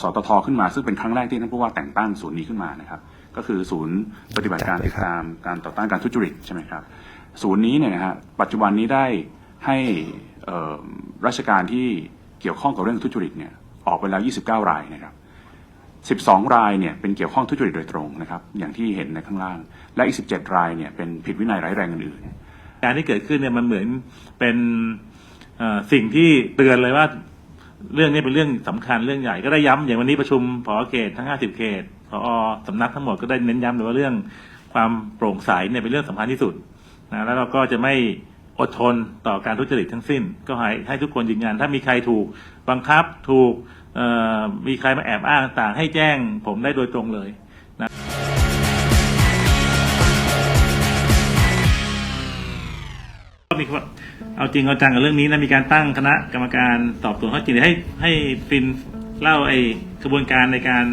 สตทขึ้นมา ซึ่งเป็นครั้งแรกที่ท่านผู้ว่าแต่งตั้งศูนย์นี้ขึ้นมานะครับ ก็คือศูนย์ปฏิบัติการติดตามการต่อต้านการทุจริตใช่ไหมครับ ศูนย์นี้เนี่ยนะฮะปัจจุบันนี้ได้ให้ราชการที่เกี่ยวข้องกับเรื่องทุจริตเนี่ยออกไปแล้ว 29 รายนะครับ12 รายเนี่ยเป็นเกี่ยวข้องทุจริตโดยตรงนะครับ อย่างที่เห็นในข้างล่าง และอีก 17 รายเนี่ยเป็นผิดวินัยร้ายแรงอื่นการที่เกิดขึ้นเนี่ยมันเหมือนเป็นสิ่งที่เตือนเลยว่า เรื่องนี้เป็นเรื่องสำคัญเรื่องใหญ่ก็ได้ย้ำอย่างวันนี้ประชุมผอเขตทั้ง 50 เขตผอสำนักทั้งหมดก็ได้เน้นย้ำเลยว่าเรื่องความโปร่งใสเนี่ยเป็นเรื่องสำคัญที่สุดนะแล้วเราก็จะไม่อดทนต่อการทุจริตทั้งสิ้น ก็ให้ให้ทุกคนยืนยัน ถ้ามีใครถูกบังคับถูกมีใครมาแอบอ้างต่างให้แจ้งผมได้โดยตรงเลย เอาจริงเอาจังกับเรื่องนี้นะมีการตั้งคณะกรรมการสอบสวนข้อจริงเดี๋ยวให้ให้ฟินเล่าไอ้กระบวนการในการ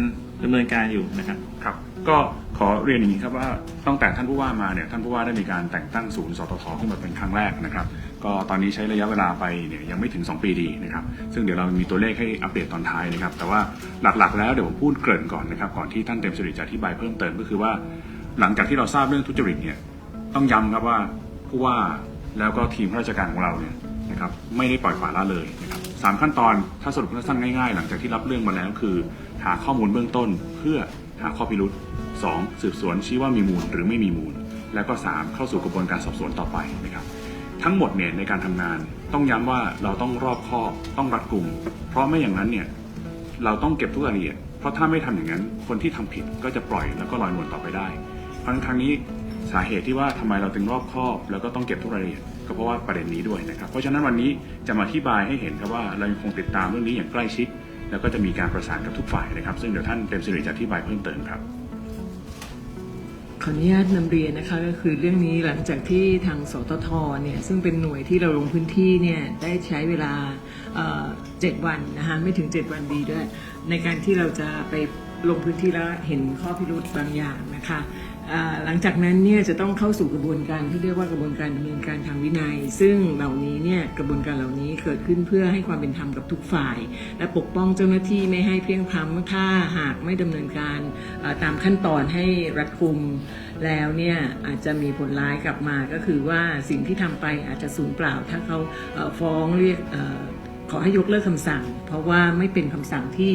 ดำเนินการอยู่นะครับ ครับ ก็ขอเรียนอย่างนี้ครับว่าตั้งแต่ท่านผู้ว่ามาเนี่ยท่านผู้ว่าได้มีการแต่งตั้งศูนย์สตทขึ้นมาเป็นครั้งแรกนะครับ ก็ตอนนี้ใช้ระยะเวลาไปเนี่ยยังไม่ถึง 2 ปีดีนะครับ ซึ่งเดี๋ยวเรามีตัวเลขให้อัปเดตตอนท้ายนะครับ แต่ว่าหลักๆ แล้วเดี๋ยวผมพูดเกริ่นก่อนนะครับก่อนที่ท่านเต็มสิริจะอธิบายเพิ่มเติมก็คือว่า หลังจากที่เราทราบเรื่องทุจริตเนี่ยต้องย้ำครับว่าผู้ว่า แล้วก็ทีมข้าราชการของเราเนี่ยนะครับไม่ได้ปล่อยปละละเลยนะครับสามขั้นตอนถ้าสรุปสั้นง่ายๆ หลังจากที่รับเรื่องมาแล้วคือ หาข้อมูลเบื้องต้นเพื่อหาข้อพิรุษสองสืบสวนชี้ว่ามีมูลหรือไม่มีมูล แล้วก็สามเข้าสู่กระบวนการสอบสวนต่อไปนะครับ ทั้งหมดเนี่ยในการทำงาน ต้องย้ำว่าเราต้องรอบคอบต้องรัดกุม เพราะไม่อย่างนั้นเนี่ยเราต้องเก็บทุกรายละเอียด เพราะถ้าไม่ทำอย่างนั้น คนที่ทำผิดก็จะปล่อยแล้วก็ลอยนวลต่อไปได้ เพราะฉะนั้นครั้งนี้ สาเหตุที่ว่าทำไมเราถึงรอบคอบ แล้วก็ต้องเก็บทุกรายละเอียดก็เพราะว่าประเด็นนี้ด้วยนะครับ เพราะฉะนั้นวันนี้จะมาอธิบายให้เห็นครับว่าเรายังคงติดตามเรื่องนี้อย่างใกล้ชิด แล้วก็จะมีการประสานกับทุกฝ่ายนะครับ ซึ่งเดี๋ยวท่านเต็มสิริจะอธิบายเพิ่มเติมครับขออนุญาตนำเรียนนะคะก็คือเรื่องนี้หลังจากที่ทางสตทเนี่ยซึ่งเป็นหน่วยที่เราลงพื้นที่เนี่ยได้ใช้เวลาเอ่อเจ็ดวันนะคะไม่ถึง 7 วันดีด้วย ในการที่เราจะไป ลงพื้นที่แล้วเห็นข้อพิรุธบางอย่างนะคะหลังจากนั้นเนี่ยจะต้องเข้าสู่กระบวนการที่เรียกว่ากระบวนการดำเนินการทางวินัย ซึ่งเหล่านี้เนี่ยกระบวนการเหล่านี้เกิดขึ้นเพื่อให้ความเป็นธรรมกับทุกฝ่าย และปกป้องเจ้าหน้าที่ไม่ให้เพียงพ้ำถ้าหากไม่ดำเนินการตามขั้นตอนให้รัดกุมแล้วเนี่ยอาจจะมีผลร้ายกลับมาก็คือว่าสิ่งที่ทำไปอาจจะสูญเปล่าถ้าเขาฟ้องเรียก ขอให้ยกเลิกคำสั่ง เพราะว่าไม่เป็นคำสั่งที่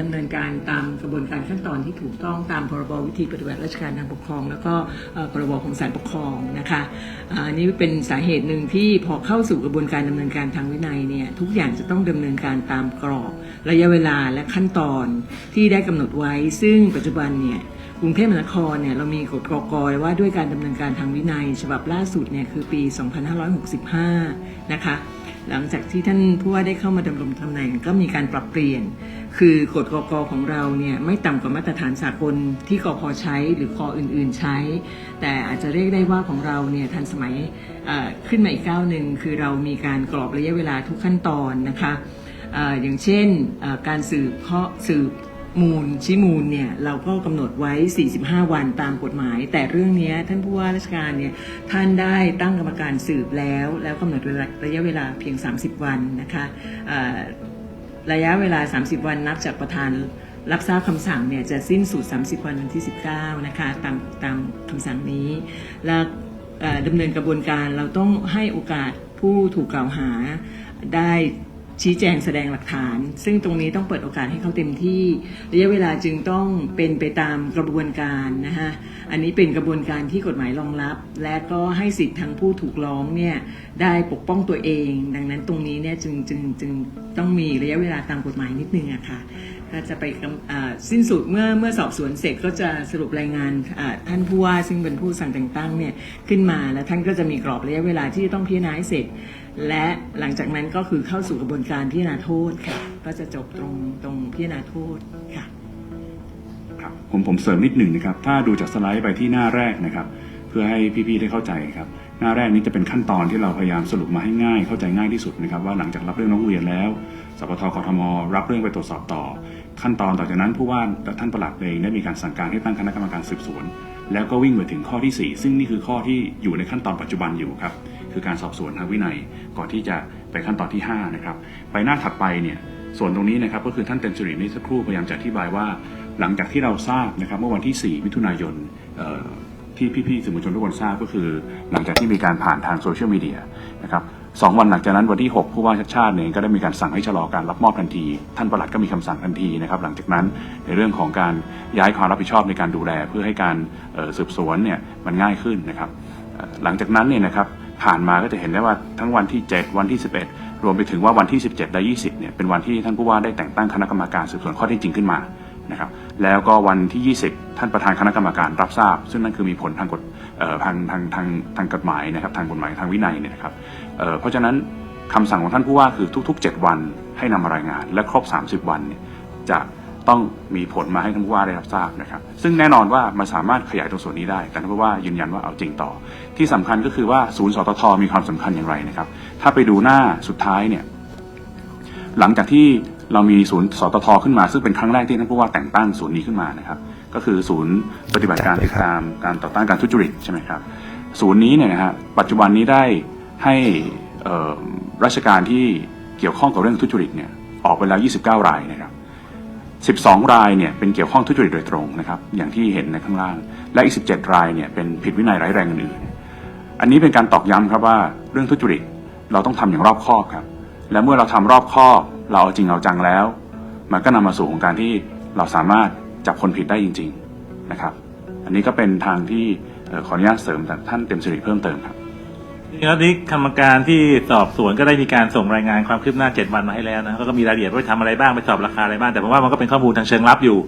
ดำเนินการตามกระบวนการขั้นตอนที่ถูกต้องตามพรบวิธีปฏิบัติราชการทางปกครอง แล้วก็พรบของศาลปกครองนะคะอันนี้เป็นสาเหตุหนึ่งที่พอเข้าสู่กระบวนการดำเนินการทางวินัยเนี่ยทุกอย่างจะต้องดำเนินการตามกรอบ ระยะเวลาและขั้นตอนที่ได้กำหนดไว้ ซึ่งปัจจุบันเนี่ยกรุงเทพมหานครเนี่ยเรามีกฎกกว่าด้วยการดำเนินการทางวินัย ฉบับล่าสุดเนี่ยคือปี 2565 นะคะ หลังจากที่ท่านผู้ว่าได้เข้ามาดำรงตำแหน่งก็มีการปรับเปลี่ยน คือกฎกกของเราเนี่ยไม่ต่ำกว่ามาตรฐานสากลที่กพใช้หรือคออื่น ๆใช้ แต่อาจจะเรียกได้ว่าของเราเนี่ยทันสมัยขึ้นมาอีกก้าวหนึ่งคือเรามีการกรอบระยะเวลาทุกขั้นตอนนะคะเอ่อย่างเช่นการสืบเพาะสืบ มูลชี้มูลเนี่ยเราก็กำหนดไว้ 45 วันตามกฎหมาย แต่เรื่องนี้ท่านผู้ว่าราชการเนี่ยท่านได้ตั้งกรรมการสืบแล้ว แล้วกำหนดระยะเวลาเพียง 30 วันนะคะระยะเวลา 30 วันนับจากประธานรับทราบคำสั่งเนี่ยจะสิ้นสุด 30 วันวันที่ 19 นะคะตามตามคำสั่งนี้ และเอ่อดำเนินกระบวนการเราต้องให้โอกาสผู้ถูกกล่าวหาได้ ชี้แจงแสดงหลักฐาน ซึ่งตรงนี้ต้องเปิดโอกาสให้เขาเต็มที่ ระยะเวลาจึงต้องเป็นไปตามกระบวนการนะฮะอันนี้เป็นกระบวนการที่กฎหมายรองรับ และก็ให้สิทธิ์ทางผู้ถูกร้องเนี่ยได้ปกป้องตัวเอง ดังนั้นตรงนี้เนี่ยจึงจึงจึงต้องมีระยะเวลาตามกฎหมายนิดนึงอะค่ะก็จะไปสิ้นสุดเมื่อเมื่อสอบสวนเสร็จก็จะสรุปรายงานท่านผู้ว่าซึ่งเป็นผู้สั่งแต่งตั้งเนี่ยขึ้นมาแล้วท่านก็จะมีกรอบระยะเวลาที่ต้องพิจารณาให้เสร็จ และหลังจากนั้นก็คือเข้าสู่กระบวนการพิจารณาโทษค่ะ ก็จะจบตรงตรงพิจารณาโทษค่ะครับผมผมเสริมนิดหนึ่งนะครับ ถ้าดูจากสไลด์ไปที่หน้าแรกนะครับ เพื่อให้พี่ๆได้เข้าใจครับ หน้าแรกนี้จะเป็นขั้นตอนที่เราพยายามสรุปมาให้ง่าย เข้าใจง่ายที่สุดนะครับว่าหลังจากรับเรื่องน้องเรียนแล้วสปทกทมรับเรื่องไปตรวจสอบต่อ ขั้นตอนต่อจากนั้นผู้ว่าท่านประหลัดเองได้มีการสั่งการให้ตั้งคณะกรรมการสืบสวน แล้วก็วิ่งไปถึงข้อที่ 4 ซึ่งนี่คือข้อที่อยู่ในขั้นตอนปัจจุบันอยู่ครับคือการสอบสวนทางวินัยก่อนที่จะไปขั้นตอนที่5นะครับไปหน้าถัดไปเนี่ยส่วนตรงนี้นะครับก็คือท่านเต็มสิรินี่สักครู่พยายามจะอธิบายว่า หลังจากที่เราทราบนะครับเมื่อวันที่ 4 มิถุนายน ที่พี่ๆสื่อมวลชนทุกคนทราบก็คือ หลังจากที่มีการผ่านทางโซเชียลมีเดียนะครับสองวันหลังจากนั้นวันที่ 6 ผู้ว่าชัดชาติเนี่ยก็ได้มีการสั่งให้ชะลอการรับมอบทันที ท่านประหลัดก็มีคำสั่งทันทีนะครับหลังจากนั้นในเรื่องของการย้ายความรับผิดชอบในการดูแล เพื่อให้การสืบสวนเนี่ยมันง่ายขึ้นนะครับหลังจากนั้นเนี่ยนะครับผ่านมาก็จะเห็นได้ว่าทั้งวันที่ 7 วันที่ 11 รวมไปถึงว่าวันที่ 17 และ 20เนี่ยเป็นวันที่ท่านผู้ว่าได้แต่งตั้งคณะกรรมการสืบสวนข้อเท็จจริงขึ้นมา นะครับแล้วก็วันที่ 20 ท่านประธานคณะกรรมการรับทราบ ซึ่งนั่นคือมีผลทางกฎทางทางทางทางกฎหมายนะครับทางกฎหมายทางวินัยเนี่ยนะครับเเพราะฉะนั้นคำสั่งของท่านผู้ว่าคือทุก ๆ 7 วันให้นำมารายงาน และครบ 30 วันเนี่ยจะต้องมีผลมาให้ท่านผู้ว่าได้รับทราบนะครับ ซึ่งแน่นอนว่ามันสามารถขยายตรงส่วนนี้ได้ แต่ท่านผู้ว่ายืนยันว่าเอาจริงต่อ ที่สำคัญก็คือว่าศูนย์สตทมีความสำคัญอย่างไรนะครับ ถ้าไปดูหน้าสุดท้ายเนี่ยหลังจากที่ เรามีศูนย์สตทขึ้นมาซึ่งเป็นครั้งแรกที่ท่านผู้ว่าแต่งตั้งศูนย์นี้ขึ้นมานะครับ ก็คือศูนย์ปฏิบัติการติดตามการต่อต้านการทุจริตใช่ไหมครับศูนย์นี้เนี่ยนะฮะปัจจุบันนี้ได้ให้ราชการที่เกี่ยวข้องกับเรื่องทุจริตเนี่ยออกไปแล้ว 29 รายนะครับ 12 รายเนี่ยเป็นเกี่ยวข้องทุจริตโดยตรงนะครับ อย่างที่เห็นในข้างล่าง และอีก 17 รายเนี่ยเป็นผิดวินัยร้ายแรงอื่นอันนี้เป็นการตอกย้ำครับว่าเรื่องทุจริตเราต้องทำอย่างรอบคอบครับ และเมื่อเราทำรอบคอบเราเอาจริงเอาจังแล้ว มันก็นำมาสู่ของการที่เราสามารถจับคนผิดได้จริง ๆนะครับ อันนี้ก็เป็นทางที่ขออนุญาตเสริมจากท่านเต็มสิริเพิ่มเติมครับ แล้วนี้กรรมการที่สอบสวนก็ได้มีการส่งรายงานความคืบหน้า7วันมาให้แล้วนะก็มีรายละเอียดว่าไปทำอะไรบ้างไปสอบราคาอะไรบ้างแต่ผมว่ามันก็เป็นข้อมูลทางเชิงลับอยู่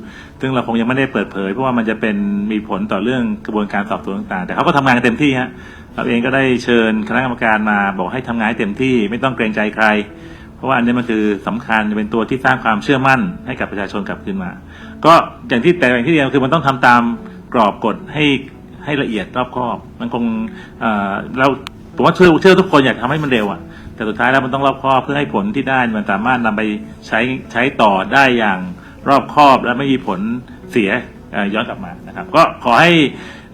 ซึ่งเราคงยังไม่ได้เปิดเผย เพราะว่ามันจะเป็นมีผลต่อเรื่องกระบวนการสอบสวนต่างๆ แต่เขาก็ทำงานเต็มที่ฮะเราเองก็ได้เชิญคณะกรรมการมาบอกให้ทำงานให้เต็มที่ไม่ต้องเกรงใจใคร เพราะว่าอันนี้มันคือสำคัญเป็นตัวที่สร้างความเชื่อมั่นให้กับประชาชนกลับคืนมา ก็อย่างที่แต่อย่างที่เรียนคือมันต้องทำตามกรอบกฎให้ให้ละเอียดรอบคอบ มันคงเเรา ผมว่าเชื่อเชื่อทุกคนอยากทำให้มันเร็วอะแต่สุดท้ายแล้วมันต้องรอบคอบเพื่อให้ผลที่ได้มันสามารถนำไปใช้ใช้ต่อได้อย่างรอบคอบและไม่มีผลเสียย้อนกลับมานะครับ ก็ขอให้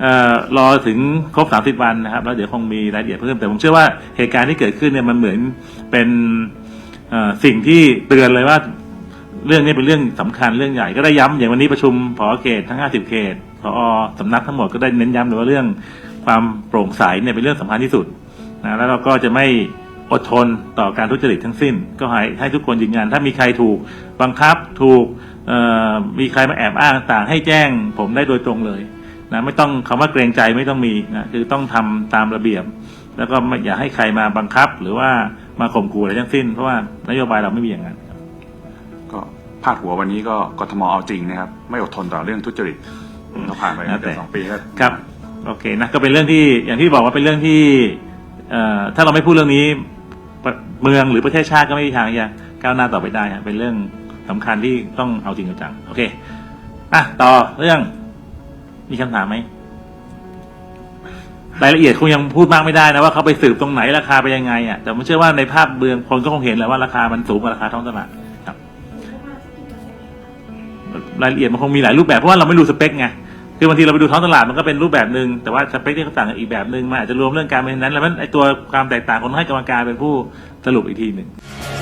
เอ่อรอถึงครบ 30 วันนะครับ แล้วเดี๋ยวคงมีรายละเอียดเพิ่มแต่ผมเชื่อว่าเหตุการณ์ที่เกิดขึ้นเนี่ยมันเหมือนเป็นสิ่งที่เตือนเลยว่าเรื่องนี้เป็นเรื่องสำคัญเรื่องใหญ่ก็ได้ย้ำอย่างวันนี้ประชุมผอเขตทั้ง 50 เขตผอสำนักทั้งหมดก็ได้เน้นย้ำเลยว่าเรื่องความโปร่งใสเนี่ยเป็นเรื่องสำคัญที่สุด นะแล้วเราก็จะไม่อดทนต่อการทุจริตทั้งสิ้น ก็ให้ให้ทุกคนยืนยัน ถ้ามีใครถูกบังคับถูกเอ่อมีใครมาแอบอ้างต่างให้แจ้งผมได้โดยตรงเลยนะไม่ต้องคำว่าเกรงใจไม่ต้องมีนะคือต้องทำตามระเบียบ แล้วก็ไม่อย่าให้ใครมาบังคับหรือว่ามาข่มขู่อะไรทั้งสิ้น เพราะว่านโยบายเราไม่มีอย่างนั้นก็พาดหัววันนี้ก็กทมเอาจริงนะครับ ไม่อดทนต่อเรื่องทุจริตก็ผ่านไปแล้วแต่เกือบสองปีก็ครับโอเคนะก็เป็นเรื่องที่อย่างที่บอกว่าเป็นเรื่องที่เอ่อ ถ้าเราไม่พูดเรื่องนี้เมืองหรือประเทศชาติก็ไม่มีทางจะก้าวหน้าต่อไปได้ฮะเป็นเรื่องสำคัญที่ต้องเอาจริงเอาจังโอเคอะต่อเรื่องมีคำถามไหมรายละเอียดคงยังพูดมากไม่ได้นะว่าเขาไปสืบตรงไหนราคาไปยังไงอะแต่ผมเชื่อว่าในภาพเบืองคนก็คงเห็นแหล้วว่าราคามันสูงกว่าราคาท้องตลาดครับ รายละเอียดมันคงมีหลายรูปแบบเพราะว่าเราไม่รู้สเปคไง คือบางทีเราไปดูท้องตลาดมันก็เป็นรูปแบบหนึ่งแต่ว่าสเปคที่เขาต่างกันอีกแบบหนึ่งมันอาจจะรวมเรื่องการเป็นนั้น แล้วมันไอตัวความแตกต่างคนให้กรรมการเป็นผู้สรุปอีกทีหนึ่ง「